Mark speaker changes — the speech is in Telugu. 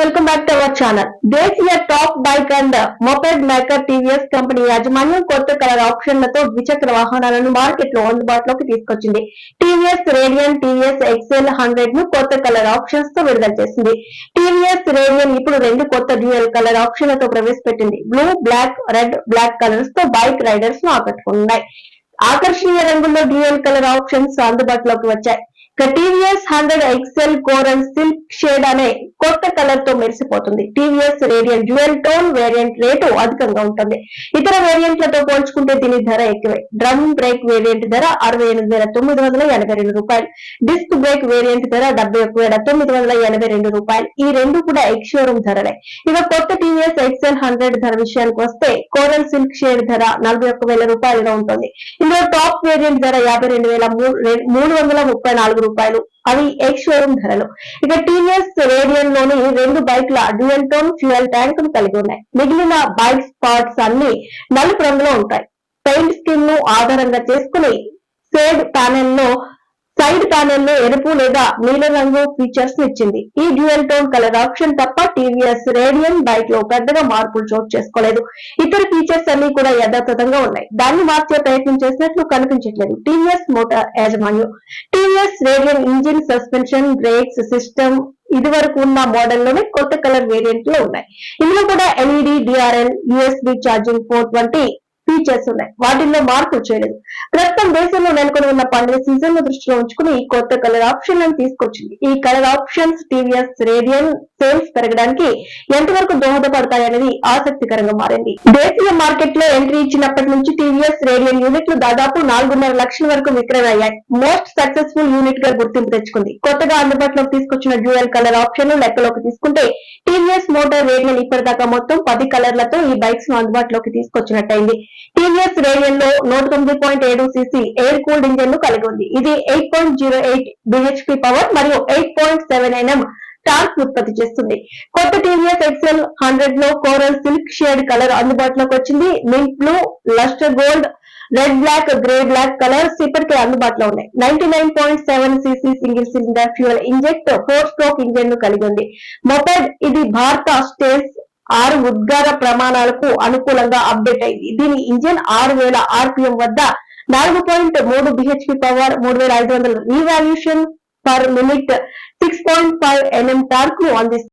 Speaker 1: Welcome back to our channel దేశీయ top bike and moped maker TVS company యాజమాన్యం కొత్త కలర్ ఆప్షన్లతో ద్విచక్ర వాహనాలను మార్కెట్లో అందుబాటులోకి తీసుకొచ్చింది. టీవీఎస్ రేడియన్ టీవీఎస్ ఎక్సెల్ హండ్రెడ్ను కొత్త కలర్ ఆప్షన్స్తో విడుదల చేసింది. టీవీఎస్ రేడియన్ ఇప్పుడు రెండు కొత్త డ్యూయల్ కలర్ ఆప్షన్లతో ప్రవేశపెట్టింది. బ్లూ బ్లాక్ రెడ్ బ్లాక్ కలర్స్తో బైక్ రైడర్స్ను ఆకట్టుకున్నాయి ఆకర్షణీయ రంగుల్లో డ్యూయల్ కలర్ ఆప్షన్స్ అందుబాటులోకి వచ్చాయి. ఇక TVS hundred XL coral silk shade అనే కొత్త కలర్తో మెరిసిపోతుంది. TVS Radeon dual tone variant rate అధికంగా ఉంటుంది. ఇతర వేరియంట్లతో పోల్చుకుంటే దీని ధర ఎక్కువే. డ్రమ్ బ్రేక్ వేరియంట్ ధర అరవై ఎనిమిది వేల తొమ్మిది వందల ఎనభై రెండు రూపాయలు. డిస్క్ బ్రేక్ వేరియంట్ ధర డెబ్బై ఒక్క వేల తొమ్మిది వందల ఎనభై రెండు రూపాయలు. ఈ రెండు కూడా ఎక్స్ షోరూమ్ ధరలే. ఇక కొత్త టీవీఎస్ ఎక్సెల్ హండ్రెడ్ ధర విషయానికి వస్తే కోరల్ సిల్క్ షేడ్ ధర నలభై ఒక్క వేల రూపాయలుగా ఉంటుంది. ఇందులో టాప్ వేరియంట్ ధర యాభై రెండు వేల మూడు వందల ముప్పై నాలుగు రూపాయలు. అవి ఎక్స్ షోరూమ్ ధరలు. ఇక టీవీఎస్ రేడియన్లోని రెండు బైక్ల డ్యూయల్ టోన్ ఫ్యూయల్ ట్యాంక్ను కలిగి ఉన్నాయి. మిగిలిన బైక్ స్పాట్స్ అన్ని నలుపు రంగులో ఉంటాయి. పెయింట్ స్కిన్ను ఆధారంగా చేసుకుని సేడ్ ప్యానెల్లో సైడ్ ప్యానెల్లో ఎరుపు లేదా నీలం రంగు ఫీచర్స్ ఇచ్చింది. ఈ డ్యూయల్ టోన్ కలర్ ఆప్షన్ తప్ప టీవీఎస్ రేడియన్ బైక్లో పెద్దగా మార్పులు చోటు చేసుకోలేదు. ఇతర ఫీచర్స్ అన్ని కూడా యథాతథంగా ఉన్నాయి. దాన్ని మార్చే ప్రయత్నం చేసినట్లు కనిపించట్లేదు. టీవీఎస్ మోటార్ యాజమాన్యం. TVS Radeon engine suspension brakes system ఇది వరకు ఉన్న మోడల్లోనే కొత్త కలర్ వేరియంట్లో ఉన్నాయి. ఇందులో కూడా LED DRL USB charging port వంటి ఫీచర్స్ ఉన్నాయి. వాటిల్లో మార్పులు చేయలేదు. ప్రస్తుతం దేశంలో నెలకొని ఉన్న పండుగ సీజన్ను దృష్టిలో ఉంచుకుని ఈ కొత్త కలర్ ఆప్షన్లను తీసుకొచ్చింది. ఈ colour options TVS Radeon sales పెరగడానికి ఎంతవరకు దోహదపడతాయనేది ఆసక్తికరంగా మారింది. దేశీయ మార్కెట్లో ఎంట్రీ ఇచ్చినప్పటి నుంచి టీవీఎస్ రేడియన్ యూనిట్లు దాదాపు నాలుగున్నర లక్షల వరకు విక్రయమయ్యాయి మోస్ట్ సక్సెస్ఫుల్ యూనిట్గా గుర్తింపు తెచ్చుకుంది. కొత్తగా అందుబాటులోకి తీసుకొచ్చిన డ్యూయల్ కలర్ ఆప్షన్ లెక్కలోకి తీసుకుంటే టీవీఎస్ మోటార్ రేడియన్ ఇప్పటిదాకా మొత్తం పది కలర్లతో ఈ బైక్స్ను అందుబాటులోకి తీసుకొచ్చినట్టయింది. టీవీఎస్ రేడియన్లో నూట తొమ్మిది పాయింట్ ఏడు సీసీ ఎయిర్ కూల్డ్ ఇంజన్ను కలిగి ఉంది. ఇది eight point zero eight BHP power మరియు eight point seven Nm torque ఉత్పత్తి చేస్తుంది. కొత్త టీవీఎస్ ఎక్సెల్ హండ్రెడ్లో కోరల్ సిల్క్ షేడ్ కలర్ అందుబాటులోకి వచ్చింది. Mint blue lustre gold red black grey black colours ఇప్పటికే అందుబాటులో ఉన్నాయి. Ninety nine point seven CC single cylinder fuel inject four stroke ఇంజన్ను కలిగి ఉంది. మొపెడ్ ఇది భారత స్టేట్స్ ఆరు ఉద్గార ప్రమాణాలకు అనుకూలంగా అప్డేట్ అయింది. దీని ఇంజిన్ ఆరు వేల ఆర్పిఎం వద్ద నాలుగు పాయింట్ మూడు బిహెచ్పి పవర్ మూడు వేల ఐదు వందల revolution per minute six point five Nm టార్క్ను అందిస్తుంది.